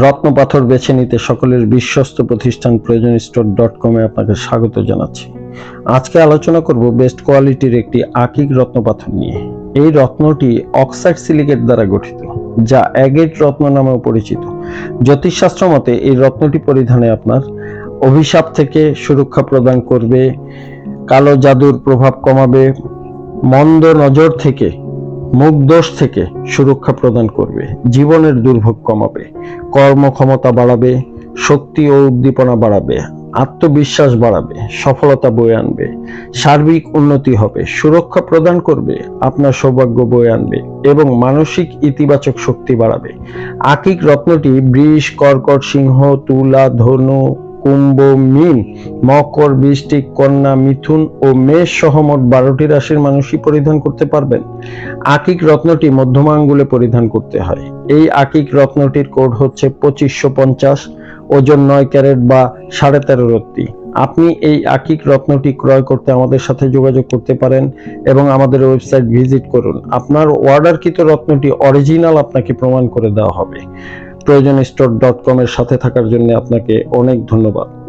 রত্ন পাথর বেছে নিতে সকলের বিশ্বস্ত প্রতিষ্ঠান প্রয়োজন স্টোর ডট কমে আপনাকে স্বাগত জানাচ্ছি। আজকে আলোচনা করব বেস্ট কোয়ালিটির একটি আকিক রত্ন পাথর নিয়ে। এই রত্নটি অক্সাইড সিলিকেট দ্বারা গঠিত, যা অ্যাগেট রত্ন নামেও পরিচিত। জ্যোতিষশাস্ত্র মতে এই রত্নটি পরিধানে আপনার অভিশাপ থেকে সুরক্ষা প্রদান করবে, কালো জাদুর প্রভাব কমাবে, মন্দ নজর থেকে মুখ দোষ থেকে সুরক্ষা প্রদান করবে, জীবনের দুর্ভোগ কমাবে, কর্মক্ষমতা বাড়াবে, শক্তি ও উদ্দীপনা বাড়াবে, আত্মবিশ্বাস বাড়াবে, সফলতা বয়ে আনবে, সার্বিক উন্নতি হবে, সুরক্ষা প্রদান করবে, আপনার সৌভাগ্য বয়ে আনবে এবং মানসিক ইতিবাচক শক্তি বাড়াবে। আকিক রত্নটি বৃষ, কর্কট, সিংহ, তুলা, ধনু কুম্ভ, মিন, মকর বৃষ্টিক কন্যা, মিথুন ও মেষ সহ মোট বারোটি রাশির মানুষই পরিধান করতে পারবেন। আকিক রত্নটি মধ্যমা আঙ্গুলে পরিধান করতে হয়। এই আকিক রত্নটির কোড হচ্ছে পঁচিশশো পঞ্চাশ, ওজন নয় ক্যারেট বা সাড়ে তেরো রত্তি। আপনি এই আকিক রত্নটি ক্রয় করতে আমাদের সাথে যোগাযোগ করতে পারেন এবং আমাদের ওয়েবসাইট ভিজিট করুন। আপনার অর্ডারকৃত রত্নটি অরিজিনাল আপনাকে প্রমাণ করে দেওয়া হবে। প্রয়োজন স্টোর ডট কম এর সাথে থাকার জন্য আপনাকে অনেক ধন্যবাদ।